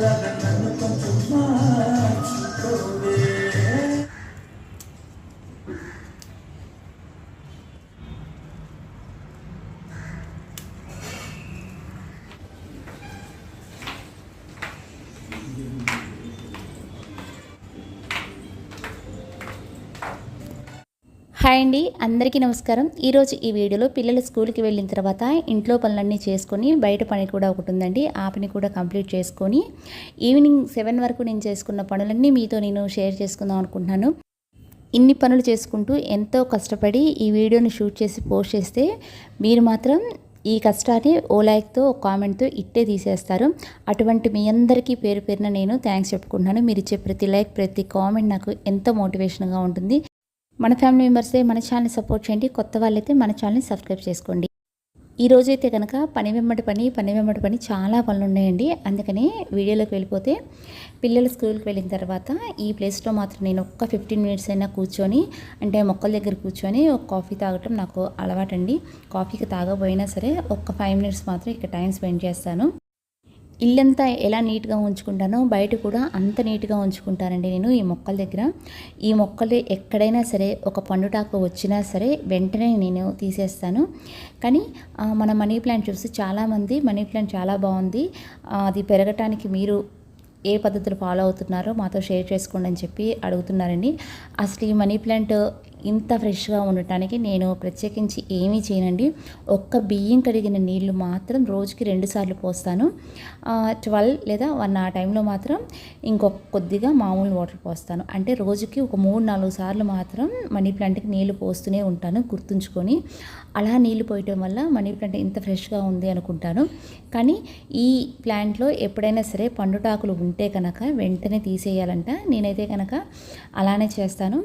love and I'm looking for mine. Hi అండి. అందరికీ నమస్కారం. ఈరోజు ఈ వీడియోలో పిల్లలు స్కూల్కి వెళ్ళిన తర్వాత ఇంట్లో పనులన్నీ చేసుకొని బయట పని కూడా ఒకటి ఉందండి. ఆ పని కూడా కంప్లీట్ చేసుకొని ఈవినింగ్ సెవెన్ వరకు నేను చేసుకున్న పనులన్నీ మీతో నేను షేర్ చేసుకుందాం అనుకుంటున్నాను. ఇన్ని పనులు చేసుకుంటూ ఎంతో కష్టపడి ఈ వీడియోని షూట్ చేసి పోస్ట్ చేస్తే మీరు మాత్రం ఈ కష్టాన్ని ఓ లైక్తో కామెంట్తో ఇట్టే తీసేస్తారు. అటువంటి మీ అందరికీ పేరు పేరున నేను థ్యాంక్స్ చెప్పుకుంటున్నాను. మీరు ఇచ్చే ప్రతి లైక్ ప్రతి కామెంట్ నాకు ఎంతో మోటివేషన్గా ఉంటుంది. మన ఫ్యామిలీ మెంబర్సే మన ఛానల్ని సపోర్ట్ చేయండి. కొత్త వాళ్ళైతే మన ఛానల్ని సబ్స్క్రైబ్ చేసుకోండి. ఈ రోజైతే కనుక పని వెంబడి పని పని వెంబడి పని చాలా పనులు ఉన్నాయండి. అందుకని వీడియోలోకి వెళ్ళిపోతే పిల్లలు స్కూల్కి వెళ్ళిన తర్వాత ఈ ప్లేస్లో మాత్రం నేను ఒక్క ఫిఫ్టీన్ మినిట్స్ అయినా కూర్చొని అంటే మొక్కల దగ్గర కూర్చొని ఒక కాఫీ తాగటం నాకు అలవాటండి. కాఫీకి తాగబోయినా సరే ఒక్క ఫైవ్ మినిట్స్ మాత్రం ఇక్కడ టైం స్పెండ్ చేస్తాను. ఇల్లంతా ఎలా నీట్గా ఉంచుకుంటానో బయట కూడా అంత నీట్గా ఉంచుకుంటానండి నేను ఈ మొక్కల దగ్గర. ఈ మొక్కలు ఎక్కడైనా సరే ఒక పండుటాకు వచ్చినా సరే వెంటనే నేను తీసేస్తాను. కానీ మన మనీ ప్లాంట్ చూసి చాలామంది మనీ ప్లాంట్ చాలా బాగుంది. అది పెరగటానికి మీరు ఏ పద్ధతులు ఫాలో అవుతున్నారో మాతో షేర్ చేసుకోండి అని చెప్పి అడుగుతున్నారండి. అసలు ఈ మనీ ప్లాంట్ ఇంత ఫ్రెష్గా ఉండటానికి నేను ప్రత్యేకించి ఏమీ చేయనండి. ఒక్క బియ్యం కడిగిన నీళ్ళు మాత్రం రోజుకి రెండు సార్లు పోస్తాను. ట్వెల్వ్ లేదా వన్ ఆ టైంలో మాత్రం ఇంకొక కొద్దిగా మామూలు వాటర్ పోస్తాను. అంటే రోజుకి ఒక మూడు నాలుగు సార్లు మాత్రం మనీ ప్లాంట్కి నీళ్ళు పోస్తూనే ఉంటాను గుర్తుంచుకొని. అలా నీళ్ళు పోయటం వల్ల మనీ ప్లాంట్ ఇంత ఫ్రెష్గా ఉంది అనుకుంటాను. కానీ ఈ ప్లాంట్లో ఎప్పుడైనా సరే పండుటాకులు ఉంటే కనుక వెంటనే తీసేయాలంట. నేనైతే కనుక అలానే చేస్తాను.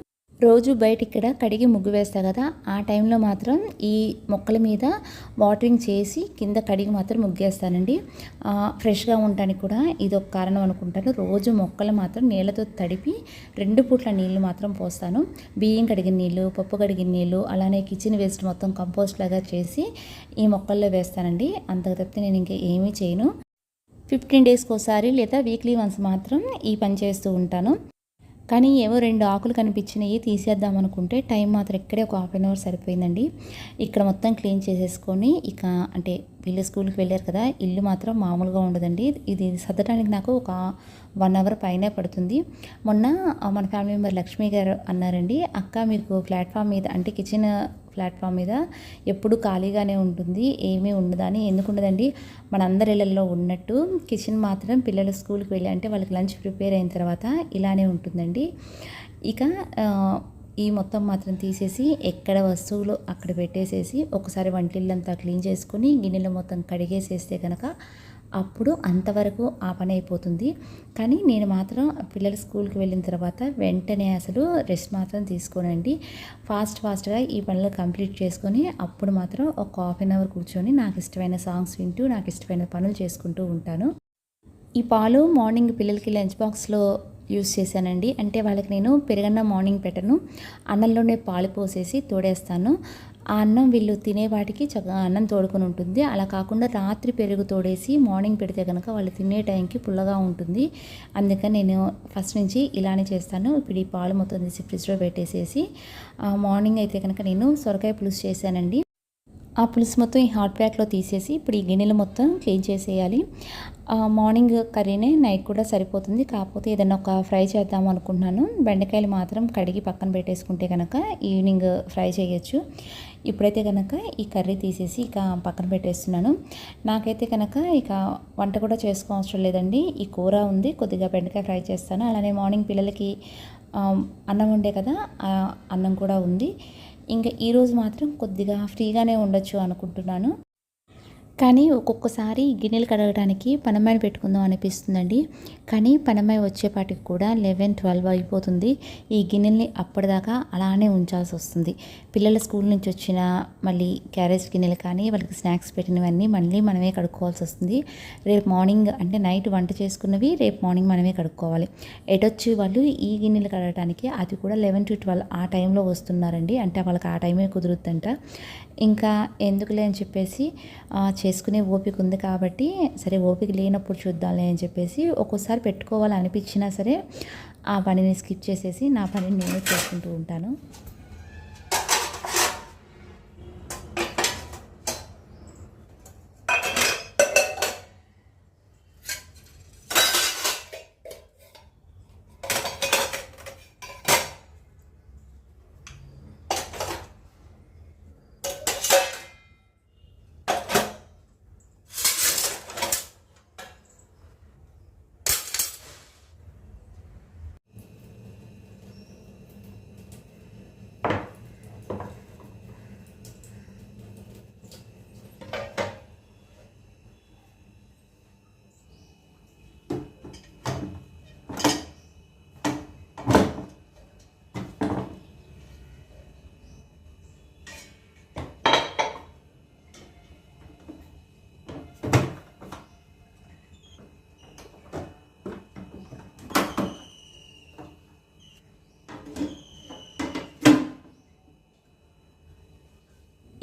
రోజు బయట ఇక్కడ కడిగి ముగ్గు వేస్తా కదా ఆ టైంలో మాత్రం ఈ మొక్కల మీద వాటరింగ్ చేసి కింద కడిగి మాత్రం ముగ్గేస్తానండి ఫ్రెష్గా ఉండటానికి కూడా ఇది ఒక కారణం అనుకుంటాను. రోజు మొక్కలు మాత్రం నీళ్ళతో తడిపి రెండు పూట్ల నీళ్ళు మాత్రం పోస్తాను. బియ్యం కడిగిన నీళ్ళు పప్పు కడిగిన నీళ్ళు అలానే కిచెన్ వేస్ట్ మొత్తం కంపోస్ట్ లాగా చేసి ఈ మొక్కల్లో వేస్తానండి. అంత తప్పితే నేను ఇంకా ఏమీ చేయను. ఫిఫ్టీన్ డేస్కి ఒకసారి లేదా వీక్లీ వన్స్ మాత్రం ఈ పని చేస్తూ ఉంటాను. కానీ ఏవో రెండు ఆకులు కనిపించినవి తీసేద్దాం అనుకుంటే టైం మాత్రం ఇక్కడే ఒక హాఫ్ అన్ అవర్ సరిపోయిందండి. ఇక్కడ మొత్తం క్లీన్ చేసేసుకొని ఇక అంటే వీళ్ళు స్కూల్కి వెళ్ళారు కదా ఇల్లు మాత్రం మామూలుగా ఉండదండి. ఇది సర్దడానికి నాకు ఒక వన్ అవర్ పైనే పడుతుంది. మొన్న మన ఫ్యామిలీ మెంబర్ లక్ష్మి గారు అన్నారండి అక్క మీకు ప్లాట్ఫామ్ మీద అంటే కిచెన్ ప్లాట్ఫామ్ మీద ఎప్పుడు ఖాళీగానే ఉంటుంది ఏమీ ఉండదని ఎందుకు ఉండదండి? మనందరి ఇళ్ళల్లో ఉన్నట్టు కిచెన్ మాత్రం పిల్లలు స్కూల్కి వెళ్ళి అంటే వాళ్ళకి లంచ్ ప్రిపేర్ అయిన తర్వాత ఇలానే ఉంటుందండి. ఇక ఈ మొత్తం మాత్రం తీసేసి ఎక్కడ వస్తువులు అక్కడ పెట్టేసేసి ఒకసారి వంటిల్లంతా క్లీన్ చేసుకొని గిన్నెలు మొత్తం కడిగేసేస్తే కనుక అప్పుడు అంతవరకు ఆ పని అయిపోతుంది. కానీ నేను మాత్రం పిల్లలు స్కూల్కి వెళ్ళిన తర్వాత వెంటనే అసలు రెస్ట్ మాత్రం తీసుకోనండి. ఫాస్ట్ ఫాస్ట్గా ఈ పనులు కంప్లీట్ చేసుకొని అప్పుడు మాత్రం ఒక హాఫ్ అన్ అవర్ కూర్చొని నాకు ఇష్టమైన సాంగ్స్ వింటూ నాకు ఇష్టమైన పనులు చేసుకుంటూ ఉంటాను. ఈ పాలు మార్నింగ్ పిల్లలకి లంచ్ బాక్స్లో యూస్ చేశానండి. అంటే వాళ్ళకి నేను పెరుగన్నం మార్నింగ్ పెట్టను. అన్నంలోనే పాలు పోసేసి తోడేస్తాను. ఆ అన్నం వీళ్ళు తినే వాటికి చక్కగా అన్నం తోడుకొని ఉంటుంది. అలా కాకుండా రాత్రి పెరుగు తోడేసి మార్నింగ్ పెడితే కనుక వాళ్ళు తినే టైంకి పుల్లగా ఉంటుంది. అందుకని నేను ఫస్ట్ నుంచి ఇలానే చేస్తాను. ఇప్పుడు ఈ పాలు మొత్తం తీసి ఫ్రిడ్జ్లో పెట్టేసేసి ఆ, మార్నింగ్ అయితే కనుక నేను సొరకాయ పులుసు చేశానండి. ఆ పులుసు మొత్తం ఈ హాట్ ప్యాక్లో తీసేసి ఇప్పుడు ఈ గిన్నెలు మొత్తం క్లీన్ చేసేయాలి. ఆ, మార్నింగ్ కర్రీనే నైట్ కూడా సరిపోతుంది. కాకపోతే ఏదైనా ఒక ఫ్రై చేద్దాం అనుకుంటున్నాను. బెండకాయలు మాత్రం కడిగి పక్కన పెట్టేసుకుంటే కనుక ఈవినింగ్ ఫ్రై చేయొచ్చు. ఇప్పుడైతే కనుక ఈ కర్రీ తీసేసి ఇక పక్కన పెట్టేస్తున్నాను. నాకైతే కనుక ఇక వంట కూడా చేసుకోవసరం లేదండి. ఈ కూర ఉంది కొద్దిగా బెండకాయ ఫ్రై చేస్తాను. అలానే మార్నింగ్ పిల్లలకి అన్నం ఉండే కదా ఆ అన్నం కూడా ఉంది. ఇంకా ఈరోజు మాత్రం కొద్దిగా ఫ్రీగానే ఉండొచ్చు అనుకుంటున్నాను. కానీ ఒక్కొక్కసారి గిన్నెలు కడగడానికి పనమ్మాయిని పెట్టుకుందాం అనిపిస్తుందండి. కానీ పనమ్మాయి వచ్చేపాటికి కూడా లెవెన్ ట్వెల్వ్ అయిపోతుంది. ఈ గిన్నెల్ని అప్పటిదాకా అలానే ఉంచాల్సి వస్తుంది. పిల్లల స్కూల్ నుంచి వచ్చిన మళ్ళీ క్యారేజ్ గిన్నెలు కానీ వాళ్ళకి స్నాక్స్ పెట్టినవన్నీ మళ్ళీ మనమే కడుక్కోవాల్సి వస్తుంది. రేపు మార్నింగ్ అంటే నైట్ వంట చేసుకున్నవి రేపు మార్నింగ్ మనమే కడుక్కోవాలి. ఎటొచ్చి వాళ్ళు ఈ గిన్నెలు కడగడానికి అది కూడా లెవెన్ టు ట్వెల్వ్ ఆ టైంలో వస్తున్నారండి. అంటే వాళ్ళకి ఆ టైమే కుదురుద్దంట. ఇంకా ఎందుకులే అని చెప్పేసి చేసుకునే ఓపిక ఉంది కాబట్టి సరే ఓపిక లేనప్పుడు చూద్దాంలే అని చెప్పేసి ఒక్కోసారి పెట్టుకోవాలనిపించినా సరే ఆ పనిని స్కిప్ చేసేసి నా పనిని నేను చేసుకుంటూ ఉంటాను.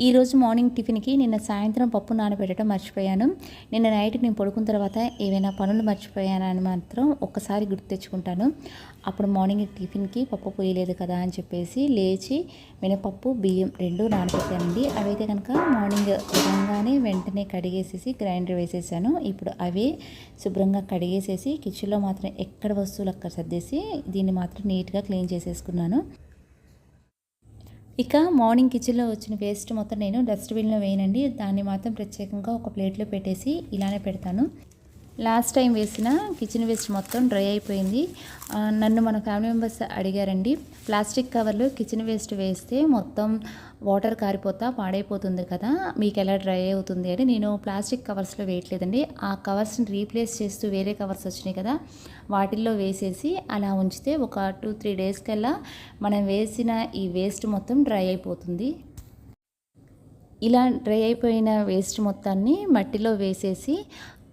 ఈరోజు మార్నింగ్ టిఫిన్కి నిన్న సాయంత్రం పప్పు నానబెట్టడం మర్చిపోయాను. నిన్న నైట్ నేను పడుకున్న తర్వాత ఏవైనా పనులు మర్చిపోయానని మాత్రం ఒక్కసారి గుర్తు తెచ్చుకుంటాను. అప్పుడు మార్నింగ్ టిఫిన్కి పప్పు పోయలేదు కదా అని చెప్పేసి లేచి మినపప్పు బియ్యం రెండు నానబెట్టానండి. అవైతే కనుక మార్నింగ్ విధంగానే వెంటనే కడిగేసేసి గ్రైండర్ వేసేసాను. ఇప్పుడు అవే శుభ్రంగా కడిగేసేసి కిచెన్లో మాత్రం ఎక్కడ వస్తువులు అక్కడ సర్దేసి దీన్ని మాత్రం నీట్గా క్లీన్ చేసేసుకున్నాను. ఇక మార్నింగ్ కిచెన్లో వచ్చిన వేస్ట్ మొత్తం నేను డస్ట్బిన్లో వేయనండి. దాన్ని మాత్రం ప్రత్యేకంగా ఒక ప్లేట్లో పెట్టేసి ఇలానే పెడతాను. లాస్ట్ టైం వేసిన కిచెన్ వేస్ట్ మొత్తం డ్రై అయిపోయింది. నన్ను మన ఫ్యామిలీ మెంబర్స్ అడిగారండి ప్లాస్టిక్ కవర్లు కిచెన్ వేస్ట్ వేస్తే మొత్తం వాటర్ కారిపోతా పాడైపోతుంది కదా మీకు ఎలా డ్రై అవుతుంది అని నేను ప్లాస్టిక్ కవర్స్లో వేయట్లేదండి. ఆ కవర్స్ని రీప్లేస్ చేస్తూ వేరే కవర్స్ వచ్చినాయి కదా వాటిల్లో వేసేసి అలా ఉంచితే ఒక టూ త్రీ డేస్ కల్లా మనం వేసిన ఈ వేస్ట్ మొత్తం డ్రై అయిపోతుంది. ఇలా డ్రై అయిపోయిన వేస్ట్ మొత్తాన్ని మట్టిలో వేసేసి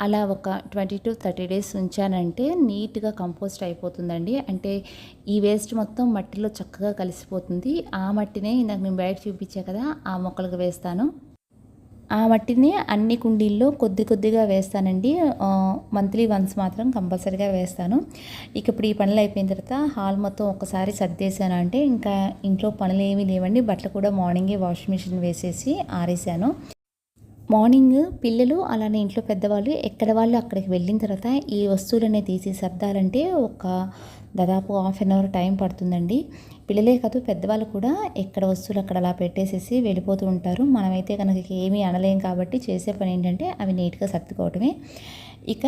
అలా ఒక ట్వంటీ టు థర్టీ డేస్ ఉంచానంటే నీట్గా కంపోస్ట్ అయిపోతుందండి. అంటే ఈ వేస్ట్ మొత్తం మట్టిలో చక్కగా కలిసిపోతుంది. ఆ మట్టినే ఇందాక నేను బయట చూపించా కదా ఆ మొక్కలకు వేస్తాను. ఆ మట్టిని అన్ని కుండీల్లో కొద్ది కొద్దిగా వేస్తానండి. మంత్లీ వన్స్ మాత్రం కంపల్సరీగా వేస్తాను. ఇక ఇప్పుడు ఈ పనులు అయిపోయిన తర్వాత హాల్ మొత్తం ఒకసారి సర్దేశాను. అంటే ఇంకా ఇంట్లో పనులు ఏమీ లేవండి. బట్టలు కూడా మార్నింగే వాషింగ్ మిషన్ వేసేసి ఆరేసాను. మార్నింగ్ పిల్లలు అలానే ఇంట్లో పెద్దవాళ్ళు ఎక్కడ వాళ్ళు అక్కడికి వెళ్ళిన తర్వాత ఈ వస్తువులనే తీసి సర్దాలంటే ఒక దాదాపు హాఫ్ అన్ అవర్ టైం పడుతుందండి. పిల్లలే కాదు పెద్దవాళ్ళు కూడా ఎక్కడ వస్తువులు అక్కడ అలా పెట్టేసేసి వెళ్ళిపోతూ ఉంటారు. మనమైతే కనుక ఏమీ అనలేం కాబట్టి చేసే పని ఏంటంటే అవి నీట్గా సర్దుకోవటమే. ఇక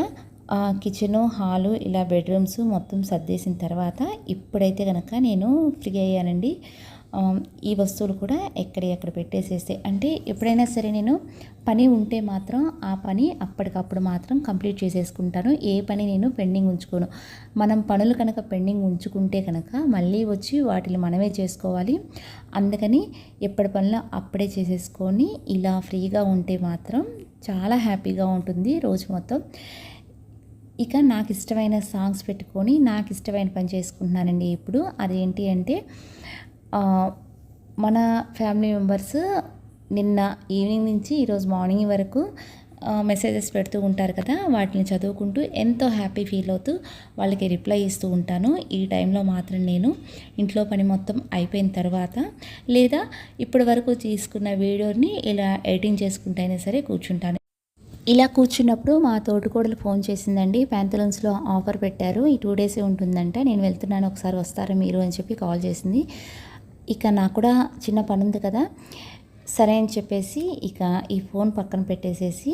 కిచెను హాలు ఇలా బెడ్రూమ్స్ మొత్తం సర్దేసిన తర్వాత ఇప్పుడైతే కనుక నేను ఫ్రీ అయ్యానండి. ఈ వస్తువులు కూడా ఎక్కడ ఎక్కడ పెట్టేసేస్తే అంటే ఎప్పుడైనా సరే నేను పని ఉంటే మాత్రం ఆ పని అప్పటికప్పుడు మాత్రం కంప్లీట్ చేసేసుకుంటాను. ఏ పని నేను పెండింగ్ ఉంచుకోను. మనం పనులు కనుక పెండింగ్ ఉంచుకుంటే కనుక మళ్ళీ వచ్చి వాటిని మనమే చేసుకోవాలి. అందుకని ఎప్పటి పనులు అప్పుడే చేసేసుకొని ఇలా ఫ్రీగా ఉంటే మాత్రం చాలా హ్యాపీగా ఉంటుంది రోజు మొత్తం. ఇక నాకు ఇష్టమైన సాంగ్స్ పెట్టుకొని నాకు ఇష్టమైన పని చేసుకుంటున్నానండి ఇప్పుడు. అదేంటి అంటే మన ఫ్యామిలీ మెంబర్స్ నిన్న ఈవినింగ్ నుంచి ఈరోజు మార్నింగ్ వరకు మెసేజెస్ పెడుతూ ఉంటారు కదా వాటిని చదువుకుంటూ ఎంతో హ్యాపీ ఫీల్ అవుతూ వాళ్ళకి రిప్లై ఇస్తూ ఉంటాను. ఈ టైంలో మాత్రం నేను ఇంట్లో పని మొత్తం అయిపోయిన తర్వాత లేదా ఇప్పటి వరకు తీసుకున్న వీడియోని ఇలా ఎడిటింగ్ చేసుకుంటైనా సరే కూర్చుంటాను. ఇలా కూర్చున్నప్పుడు మా తోటికోడలు ఫోన్ చేసిందండి ప్యాంతలన్స్లో ఆఫర్ పెట్టారు ఈ టూ డేసే ఉంటుందంట నేను వెళ్తున్నాను ఒకసారి వస్తారా మీరు? అని చెప్పి కాల్ చేసింది. ఇక నాకు కూడా చిన్న పని ఉంది కదా. సరే అని చెప్పేసి ఇక ఈ ఫోన్ పక్కన పెట్టేసేసి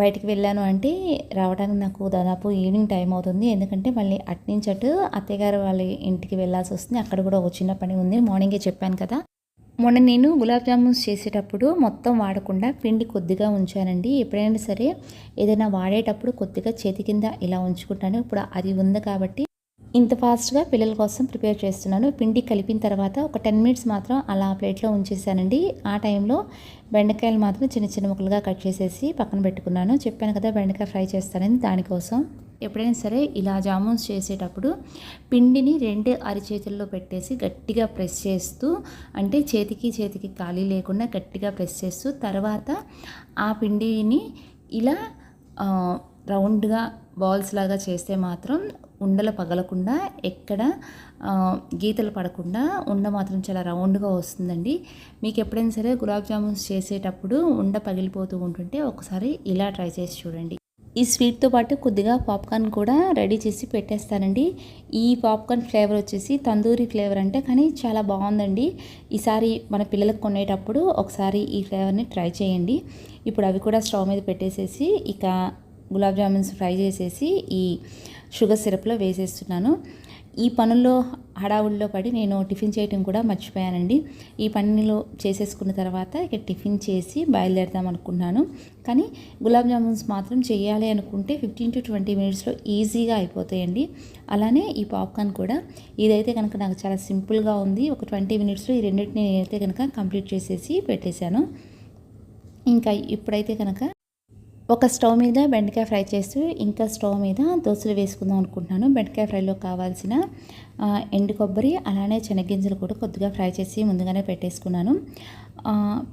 బయటికి వెళ్ళాను అంటే రావడానికి నాకు దాదాపు ఈవినింగ్ టైం అవుతుంది. ఎందుకంటే మళ్ళీ అటు నుంచి అటు అత్తయ్యగారు వాళ్ళ ఇంటికి వెళ్ళాల్సి వస్తుంది. అక్కడ కూడా ఒక చిన్న పని ఉంది. మార్నింగే చెప్పాను కదా. మొన్న నేను గులాబ్ జామున్స్ చేసేటప్పుడు మొత్తం వాడకుండా పిండి కొద్దిగా ఉంచానండి. ఎప్పుడైనా సరే ఏదైనా వాడేటప్పుడు కొద్దిగా చేతి కింద ఇలా ఉంచుకుంటాను. ఇప్పుడు అది ఉంది కాబట్టి ఇంత ఫాస్ట్గా పిల్లల కోసం ప్రిపేర్ చేస్తున్నాను. పిండి కలిపిన తర్వాత ఒక టెన్ మినిట్స్ మాత్రం అలా ప్లేట్లో ఉంచేసానండి ఆ టైంలో బెండకాయలు మాత్రం చిన్న చిన్న ముక్కలుగా కట్ చేసేసి పక్కన పెట్టుకున్నాను. చెప్పాను కదా బెండకాయ ఫ్రై చేస్తానని దానికోసం. ఎప్పుడైనా సరే ఇలా జామున్స్ చేసేటప్పుడు పిండిని రెండు అరిచేతుల్లో పెట్టేసి గట్టిగా ప్రెస్ చేస్తూ అంటే చేతికి చేతికి ఖాళీ లేకుండా గట్టిగా ప్రెస్ చేస్తూ తర్వాత ఆ పిండిని ఇలా రౌండ్గా బాల్స్ లాగా చేస్తే మాత్రం ఉండలు పగలకుండా ఎక్కడ గీతలు పడకుండా ఉండ మాత్రం చాలా రౌండ్గా వస్తుందండి. మీకు ఎప్పుడైనా సరే గులాబ్ జామున్స్ చేసేటప్పుడు ఉండ పగిలిపోతూ ఉంటుంటే ఒకసారి ఇలా ట్రై చేసి చూడండి. ఈ స్వీట్తో పాటు కొద్దిగా పాప్కార్న్ కూడా రెడీ చేసి పెట్టేస్తానండి. ఈ పాప్కార్న్ ఫ్లేవర్ వచ్చేసి తందూరి ఫ్లేవర్ అంటే కానీ చాలా బాగుందండి. ఈసారి మన పిల్లలకు కొనేటప్పుడు ఒకసారి ఈ ఫ్లేవర్ని ట్రై చేయండి. ఇప్పుడు అవి కూడా స్టవ్ మీద పెట్టేసేసి ఇక గులాబ్ జామున్స్ ఫ్రై చేసేసి ఈ షుగర్ సిరప్లో వేసేస్తున్నాను. ఈ పనుల్లో హడావుల్లో పడి నేను టిఫిన్ చేయటం కూడా మర్చిపోయానండి. ఈ పనిలో చేసేసుకున్న తర్వాత ఇక టిఫిన్ చేసి బయలుదేరదాం అనుకున్నాను కానీ గులాబ్ జామున్స్ మాత్రం చేయాలి అనుకుంటే ఫిఫ్టీన్ టు ట్వంటీ మినిట్స్లో ఈజీగా అయిపోతాయండి. అలానే ఈ పాప్కార్న్ కూడా ఇదైతే కనుక నాకు చాలా సింపుల్గా ఉంది. ఒక ట్వంటీ మినిట్స్లో ఈ రెండింటిని నేనైతే కనుక కంప్లీట్ చేసేసి పెట్టేశాను. ఇంకా ఇప్పుడైతే కనుక ఒక స్టవ్ మీద బెండకాయ ఫ్రై చేస్తూ ఇంకా స్టవ్ మీద దోశలు వేసుకుందాం అనుకుంటున్నాను. బెండకాయ ఫ్రైలో కావాల్సిన ఎండు కొబ్బరి అలానే శనగింజలు కూడా కొద్దిగా ఫ్రై చేసి ముందుగానే పెట్టేసుకున్నాను.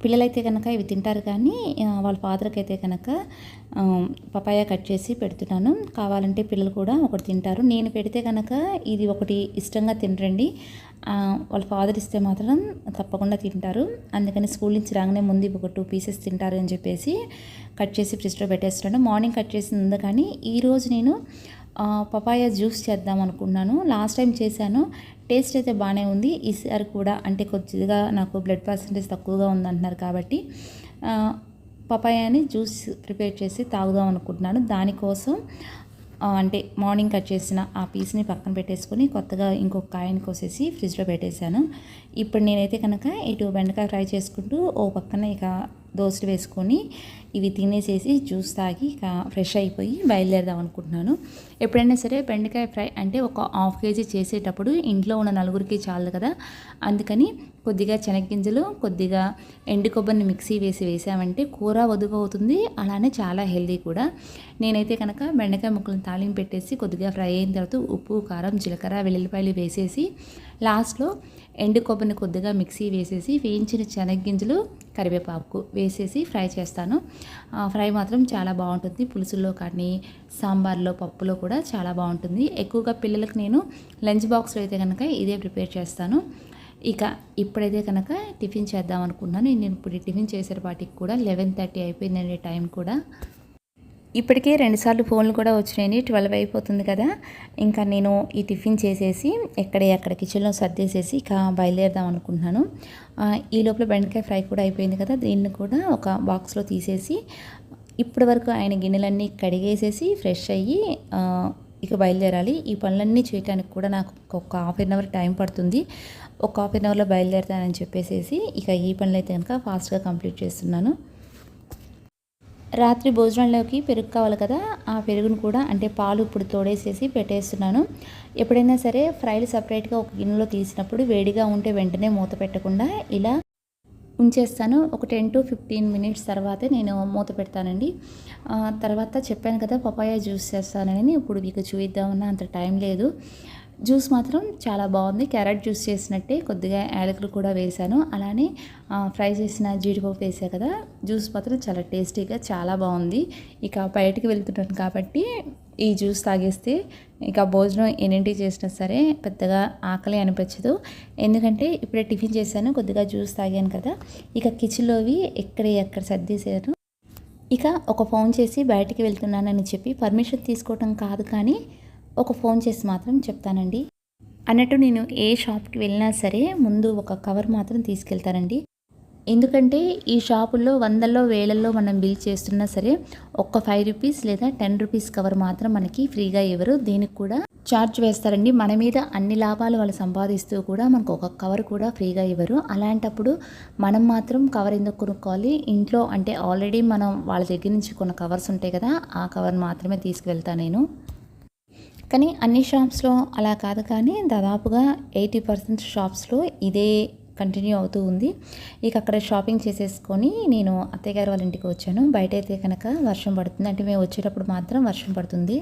పిల్లలైతే కనుక ఇవి తింటారు కానీ వాళ్ళ ఫాదర్కి అయితే కనుక పపాయ కట్ చేసి పెడుతున్నాను. కావాలంటే పిల్లలు కూడా ఒకటి తింటారు. నేను పెడితే కనుక ఇది ఒకటి ఇష్టంగా తినరండి. వాళ్ళ ఫాదర్ ఇస్తే మాత్రం తప్పకుండా తింటారు. అందుకని స్కూల్ నుంచి రాగానే ముందు ఒక టూ పీసెస్ తింటారు అని చెప్పేసి కట్ చేసి ఫ్రిడ్జ్లో పెట్టేస్తున్నాను. మార్నింగ్ కట్ చేసింది ఉంది కానీ ఈరోజు నేను పపాయ జ్యూస్ చేద్దాం అనుకున్నాను. లాస్ట్ టైం చేశాను. టేస్ట్ అయితే బాగానే ఉంది. ఈసారి కూడా అంటే కొద్దిగా నాకు బ్లడ్ పర్సంటేజ్ తక్కువగా ఉందంటున్నారు కాబట్టి పపాయాని జ్యూస్ ప్రిపేర్ చేసి తాగుదాం అనుకుంటున్నాను. దానికోసం అంటే మార్నింగ్ కట్ చేసిన ఆ పీస్ని పక్కన పెట్టేసుకొని కొత్తగా ఇంకొక కాయని కోసేసి ఫ్రిడ్జ్లో పెట్టేశాను. ఇప్పుడు నేనైతే కనుక ఇటు బెండకాయ ఫ్రై చేసుకుంటూ ఓ పక్కన ఇక దోశలు వేసుకొని ఇవి తినేసేసి జ్యూస్ తాగి ఫ్రెష్ అయిపోయి బయలుదేరదాం అనుకుంటున్నాను. ఎప్పుడైనా సరే బెండకాయ ఫ్రై అంటే ఒక హాఫ్ కేజీ చేసేటప్పుడు ఇంట్లో ఉన్న నలుగురికి చాలు కదా. అందుకని కొద్దిగా చెనగ్గింజలు కొద్దిగా ఎండు కొబ్బరిని మిక్సీ వేసి వేసామంటే కూర వదుగు అవుతుంది. అలానే చాలా హెల్దీ కూడా. నేనైతే కనుక బెండకాయ ముక్కలను తాలింపు పెట్టేసి కొద్దిగా ఫ్రై అయిన తర్వాత ఉప్పు కారం జీలకర్ర వెల్లుల్లిపాయలు వేసేసి లాస్ట్లో ఎండు కొబ్బరిని కొద్దిగా మిక్సీ వేసేసి వేయించిన శనగ్గింజలు కరివేపాకు వేసేసి ఫ్రై చేస్తాను. ఫ్రై మాత్రం చాలా బాగుంటుంది. పులుసుల్లో కానీ సాంబార్లో పప్పులో కూడా చాలా బాగుంటుంది. ఎక్కువగా పిల్లలకు నేను లంచ్ బాక్స్లో అయితే కనుక ఇదే ప్రిపేర్ చేస్తాను. ఇక ఇప్పుడైతే కనుక టిఫిన్ చేద్దాం అనుకున్నాను నేను ఇప్పుడు టిఫిన్ చేసేపాటికి కూడా లెవెన్ థర్టీ అయిపోయిందండి టైం కూడా. ఇప్పటికే రెండుసార్లు ఫోన్లు కూడా వచ్చినాయి. ట్వెల్వ్ అయిపోతుంది కదా. ఇంకా నేను ఈ టిఫిన్ చేసేసి ఎక్కడే అక్కడ కిచెన్లో సర్దేసేసి ఇక బయలుదేరదాం అనుకుంటున్నాను. ఈ లోపల బెండకాయ ఫ్రై కూడా అయిపోయింది కదా. దీన్ని కూడా ఒక బాక్స్లో తీసేసి ఇప్పటి వరకు ఆయన గిన్నెలన్నీ కడిగేసేసి ఫ్రెష్ అయ్యి ఇక బయలుదేరాలి. ఈ పనులన్నీ చేయడానికి కూడా నాకు ఒక హాఫ్ అన్ అవర్ టైం పడుతుంది. ఒక హాఫ్ అన్ అవర్లో బయలుదేరుతానని చెప్పేసి ఇక ఈ పనులు అయితే కనుక ఫాస్ట్గా కంప్లీట్ చేస్తున్నాను. రాత్రి భోజనంలోకి పెరుగు కావాలి కదా ఆ పెరుగును కూడా అంటే పాలు ఇప్పుడు తోడేసేసి పెట్టేస్తున్నాను. ఎప్పుడైనా సరే ఫ్రైలు సపరేట్గా ఒక గిన్నెలో తీసినప్పుడు వేడిగా ఉంటే వెంటనే మూత పెట్టకుండా ఇలా ఉంచేస్తాను. ఒక టెన్ టు ఫిఫ్టీన్ మినిట్స్ తర్వాతే నేను మూత పెడతానండి. తర్వాత చెప్పాను కదా పపాయ జ్యూస్ చేస్తానని ఇప్పుడు మీకు చూపిద్దామన్నా అంత టైం లేదు. జ్యూస్ మాత్రం చాలా బాగుంది. క్యారెట్ జ్యూస్ చేసినట్టే కొద్దిగా యాలకులు కూడా వేశాను. అలానే ఫ్రై చేసిన జీడిపప్పు వేసా కదా జ్యూస్ మాత్రం చాలా టేస్టీగా చాలా బాగుంది. ఇక బయటికి వెళ్తున్నాను కాబట్టి ఈ జ్యూస్ తాగేస్తే ఇక భోజనం ఎన్నింటికి చేసినా సరే పెద్దగా ఆకలి అనిపించదు. ఎందుకంటే ఇప్పుడే టిఫిన్ చేశాను కొద్దిగా జ్యూస్ తాగాను కదా. ఇక కిచెన్లోవి ఎక్కడ ఎక్కడ సర్దేశాను ఇక ఒక ఫోన్ చేసి బయటికి వెళ్తున్నానని చెప్పి పర్మిషన్ తీసుకోవటం కాదు కానీ ఒక ఫోన్ చేసి మాత్రం చెప్తానండి. అన్నట్టు నేను ఏ షాప్కి వెళ్ళినా సరే ముందు ఒక కవర్ మాత్రం తీసుకెళ్తానండి. ఎందుకంటే ఈ షాపుల్లో వందల్లో వేలల్లో మనం బిల్ చేస్తున్నా సరే ఒక్క ఫైవ్ రూపీస్ లేదా టెన్ రూపీస్ కవర్ మాత్రం మనకి ఫ్రీగా ఇవ్వరు. దీనికి కూడా ఛార్జ్ వేస్తారండి. మన మీద అన్ని లాభాలు వాళ్ళు సంపాదిస్తూ కూడా మనకు ఒక కవర్ కూడా ఫ్రీగా ఇవ్వరు. అలాంటప్పుడు మనం మాత్రం కవర్ ఎందుకు కొనుక్కోవాలి? ఇంట్లో అంటే ఆల్రెడీ మనం వాళ్ళ దగ్గర నుంచి కొన్న కవర్స్ ఉంటాయి కదా ఆ కవర్ మాత్రమే తీసుకువెళ్తాను నేను. కానీ అన్ని షాప్స్లో అలా కాదు కానీ దాదాపుగా ఎయిటీ పర్సెంట్ షాప్స్లో ఇదే కంటిన్యూ అవుతూ ఉంది. ఇక అక్కడ షాపింగ్ చేసేసుకొని నేను అత్తయ్య గారు వాళ్ళ ఇంటికి వచ్చాను. బయట అయితే కనుక వర్షం పడుతుంది. అంటే మేము వచ్చేటప్పుడు మాత్రం వర్షం పడుతుంది.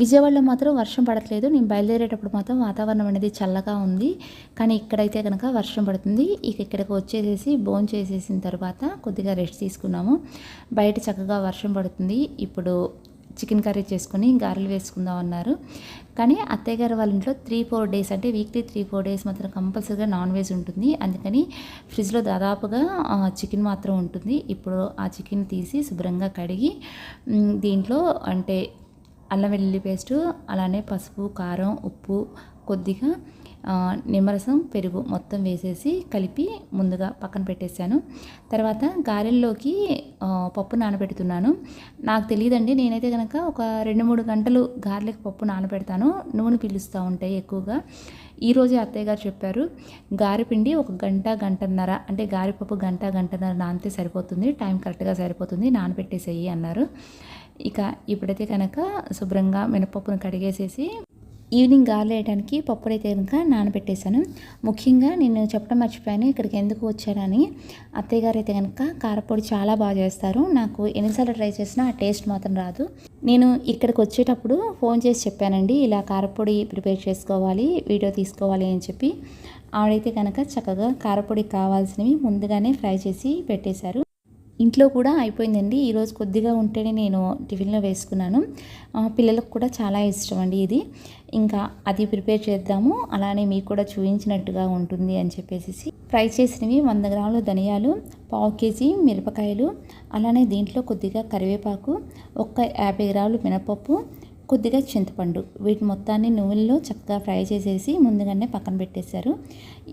విజయవాడలో మాత్రం వర్షం పడట్లేదు. నేను బయలుదేరేటప్పుడు మాత్రం వాతావరణం అనేది చల్లగా ఉంది. కానీ ఇక్కడైతే కనుక వర్షం పడుతుంది. ఇక ఇక్కడికి వచ్చేసేసి బోన్ చేసేసిన తర్వాత కొద్దిగా రెస్ట్ తీసుకున్నాము. బయట చక్కగా వర్షం పడుతుంది. ఇప్పుడు చికెన్ కర్రీ చేసుకుని గారెలు వేసుకుందాం అన్నారు. కానీ అత్తయ్య గారు వాళ్ళ ఇంట్లో త్రీ ఫోర్ డేస్ అంటే వీక్లీ త్రీ ఫోర్ డేస్ మాత్రం కంపల్సరీగా నాన్ వెజ్ ఉంటుంది. అందుకని ఫ్రిడ్జ్లో దాదాపుగా చికెన్ మాత్రం ఉంటుంది. ఇప్పుడు ఆ చికెన్ తీసి శుభ్రంగా కడిగి దీంట్లో అంటే అల్లం వెల్లుల్లి పేస్టు అలానే పసుపు కారం ఉప్పు కొద్దిగా నిమ్మరసం పెరుగు మొత్తం వేసేసి కలిపి ముందుగా పక్కన పెట్టేశాను. తర్వాత గారెల్లోకి పప్పు నానబెడుతున్నాను. నాకు తెలియదండి నేనైతే కనుక ఒక రెండు మూడు గంటలు గారెలకు పప్పు నానబెడతాను. నూనె పిలుస్తూ ఉంటాయి ఎక్కువగా. ఈరోజు అత్తయ్య గారు చెప్పారు గారెపిండి ఒక గంట గంటన్నర అంటే గారెపప్పు గంట గంటన్నర నానితే సరిపోతుంది టైం కరెక్ట్గా సరిపోతుంది నానబెట్టేసేయి అన్నారు. ఇక ఇప్పుడైతే కనుక శుభ్రంగా మినపప్పును కడిగేసేసి ఈవినింగ్ గార్లు వేయడానికి పప్పుడైతే కనుక నానబెట్టేశాను. ముఖ్యంగా నేను చెప్పడం మర్చిపోయాను ఇక్కడికి ఎందుకు వచ్చానని. అత్తయ్య గారు అయితే కనుక కారపొడి చాలా బాగా చేస్తారు. నాకు ఎన్నిసార్లు ట్రై చేసినా ఆ టేస్ట్ మాత్రం రాదు. నేను ఇక్కడికి వచ్చేటప్పుడు ఫోన్ చేసి చెప్పానండి ఇలా కారపొడి ప్రిపేర్ చేసుకోవాలి వీడియో తీసుకోవాలి అని చెప్పి. ఆవిడైతే కనుక చక్కగా కారపొడి కావాల్సినవి ముందుగానే ఫ్రై చేసి పెట్టేశారు. ఇంట్లో కూడా అయిపోయిందండి. ఈరోజు కొద్దిగా ఉంటేనే నేను టిఫిన్లో వేసుకున్నాను. పిల్లలకు కూడా చాలా ఇష్టం అండి ఇది. ఇంకా అది ప్రిపేర్ చేద్దాము. అలానే మీకు కూడా చూపించినట్టుగా ఉంటుంది అని చెప్పేసి ఫ్రై చేసినవి వంద గ్రాముల ధనియాలు పావు కేజీ మిరపకాయలు అలానే దీంట్లో కొద్దిగా కరివేపాకు ఒక్క యాభై గ్రాములు మినపప్పు కొద్దిగా చింతపండు. వీటి మొత్తాన్ని నూనెలో చక్కగా ఫ్రై చేసేసి ముందుగానే పక్కన పెట్టేశారు.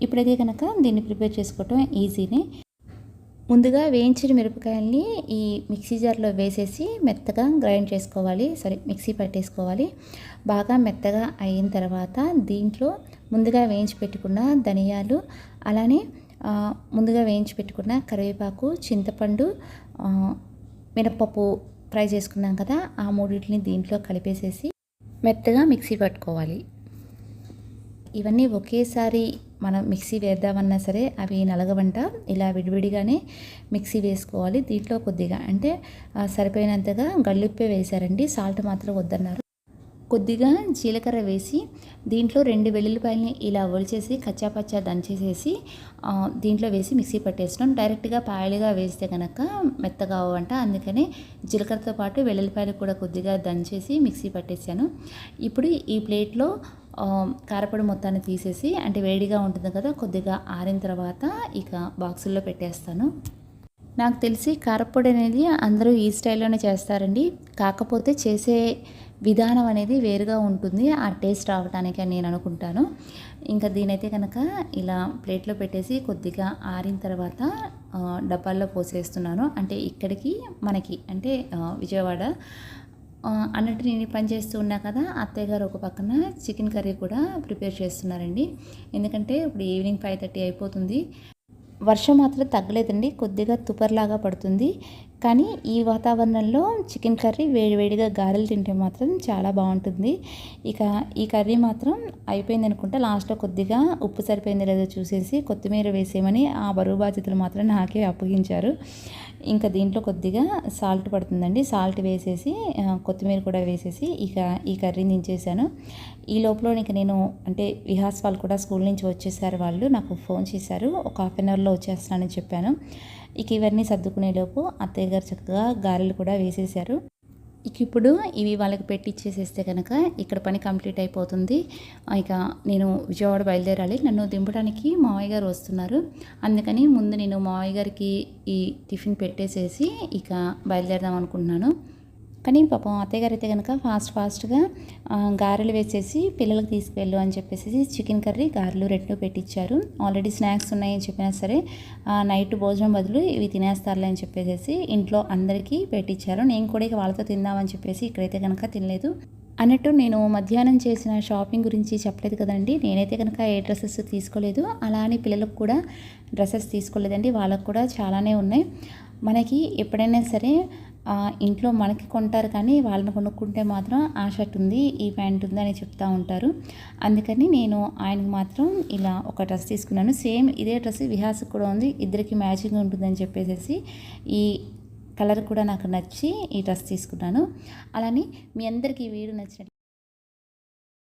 ఇప్పుడైతే కనుక దీన్ని ప్రిపేర్ చేసుకోవటం ఈజీనే. ముందుగా వేయించిన మిరపకాయల్ని ఈ మిక్సీ జార్లో వేసేసి మెత్తగా గ్రైండ్ చేసుకోవాలి. సారీ మిక్సీ పట్టేసుకోవాలి. బాగా మెత్తగా అయిన తర్వాత దీంట్లో ముందుగా వేయించి పెట్టుకున్న ధనియాలు అలానే ముందుగా వేయించి పెట్టుకున్న కరివేపాకు చింతపండు మినప్పప్పు మినపప్పు ఫ్రై చేసుకున్నాం కదా ఆ మూడింటిని దీంట్లో కలిపేసేసి మెత్తగా మిక్సీ పట్టుకోవాలి. ఇవన్నీ ఒకేసారి మనం మిక్సీ వేద్దామన్నా సరే అవి నలగవంట ఇలా విడివిడిగానే మిక్సీ వేసుకోవాలి. దీంట్లో కొద్దిగా అంటే సరిపోయినంతగా గల్లుప్పే వేశారండి. సాల్ట్ మాత్రం వద్దన్నారు. కొద్దిగా జీలకర్ర వేసి దీంట్లో రెండు వెల్లుల్లిపాయలని ఇలా ఒలిచేసి కచ్చాపచ్చా దంచేసేసి దీంట్లో వేసి మిక్సీ పట్టేసినాం డైరెక్ట్గా పాయలుగా వేస్తే కనుక మెత్తగా అవ్వంట. అందుకని జీలకర్రతో పాటు వెల్లుల్లిపాయలు కూడా కొద్దిగా దంచేసి మిక్సీ పట్టేశాను ఇప్పుడు ఈ ప్లేట్లో కారపొడి మొత్తాన్ని తీసేసి అంటే వేడిగా ఉంటుంది కదా కొద్దిగా ఆరిన తర్వాత ఇక బాక్సుల్లో పెట్టేస్తాను. నాకు తెలిసి కారపొడి అనేది అందరూ ఈ స్టైల్లోనే చేస్తారండి. కాకపోతే చేసే విధానం అనేది వేరుగా ఉంటుంది. ఆ టేస్ట్ రావడానికి అని నేను అనుకుంటాను. ఇంకా దీనైతే కనుక ఇలా ప్లేట్లో పెట్టేసి కొద్దిగా ఆరిన తర్వాత డబ్బాల్లో పోసేస్తున్నాను. అంటే ఇక్కడికి మనకి అంటే విజయవాడ అన్నట్టు నేను పనిచేస్తూ పని ఉన్నా కదా అత్తయ్య గారు ఒక పక్కన చికెన్ కర్రీ కూడా ప్రిపేర్ చేస్తున్నారండి. ఎందుకంటే ఇప్పుడు ఈవినింగ్ ఫైవ్ థర్టీ అయిపోతుంది. వర్షం మాత్రం తగ్గలేదండి కొద్దిగా తుపర్లాగా పడుతుంది. కానీ ఈ వాతావరణంలో చికెన్ కర్రీ వేడివేడిగా గారెలు తింటే మాత్రం చాలా బాగుంటుంది. ఇక ఈ కర్రీ మాత్రం అయిపోయింది అనుకుంటే లాస్ట్లో కొద్దిగా ఉప్పు సరిపోయింది లేదో చూసేసి కొత్తిమీర వేసేయమని ఆ బరువు బాధ్యతలు మాత్రం నాకే అప్పగించారు. ఇంకా దీంట్లో కొద్దిగా సాల్ట్ పడుతుందండి. సాల్ట్ వేసేసి కొత్తిమీర కూడా వేసేసి ఇక ఈ కర్రీని దించేసాను ఈ లోపల ఇక నేను అంటే విహాస్ వాళ్ళు కూడా స్కూల్ నుంచి వచ్చేసారు వాళ్ళు నాకు ఫోన్ చేశారు. ఒక హాఫ్ అన్ అవర్లో వచ్చేస్తానని చెప్పాను. ఇక ఇవన్నీ సర్దుకునేలోపు అత్తయ్య గారు చక్కగా గారెలు కూడా వేసేసారు ఇక ఇప్పుడు ఇవి వాళ్ళకి పెట్టిచ్చేసేస్తే కనుక ఇక్కడ పని కంప్లీట్ అయిపోతుంది. ఇక నేను విజయవాడ బయలుదేరాలి. నన్ను దింపడానికి మావయ్య గారు వస్తున్నారు. అందుకని ముందు నేను మావయ్య గారికి ఈ టిఫిన్ పెట్టేసేసి ఇక బయలుదేరదాం అనుకుంటున్నాను. కానీ పాపం అత్తయ్య గారు అయితే కనుక ఫాస్ట్ ఫాస్ట్గా గారెలు వేసేసి పిల్లలకు తీసుకువెళ్ళు అని చెప్పేసి చికెన్ కర్రీ గారెలు రెండు పెట్టించారు ఆల్రెడీ స్నాక్స్ ఉన్నాయని చెప్పినా సరే నైట్ భోజనం బదులు ఇవి తినేస్తారులే అని చెప్పేసి ఇంట్లో అందరికీ పెట్టించారు నేను కూడా ఇక వాళ్ళతో తిందామని చెప్పేసి ఇక్కడైతే కనుక తినలేదు. అన్నట్టు నేను మధ్యాహ్నం చేసిన షాపింగ్ గురించి చెప్పలేదు కదండి. నేనైతే కనుక ఏ డ్రెస్సెస్ తీసుకోలేదు. అలా అని పిల్లలకు కూడా డ్రెస్సెస్ తీసుకోలేదండి. వాళ్ళకు కూడా చాలానే ఉన్నాయి. మనకి ఎప్పుడైనా సరే ఇంట్లో మనకి కొంటారు కానీ వాళ్ళని కొనుక్కుంటే మాత్రం ఆ షర్ట్ ఉంది ఈ ప్యాంట్ ఉంది అని చెప్తూ ఉంటారు. అందుకని నేను ఆయనకు మాత్రం ఇలా ఒక డ్రెస్ తీసుకున్నాను. సేమ్ ఇదే డ్రెస్ విహాస్కి కూడా ఉంది ఇద్దరికి మ్యాచింగ్ ఉంటుందని చెప్పేసి ఈ కలర్ కూడా నాకు నచ్చి ఈ డ్రెస్ తీసుకున్నాను. అలానే మీ అందరికీ ఈ వీడియో నచ్చినట్టు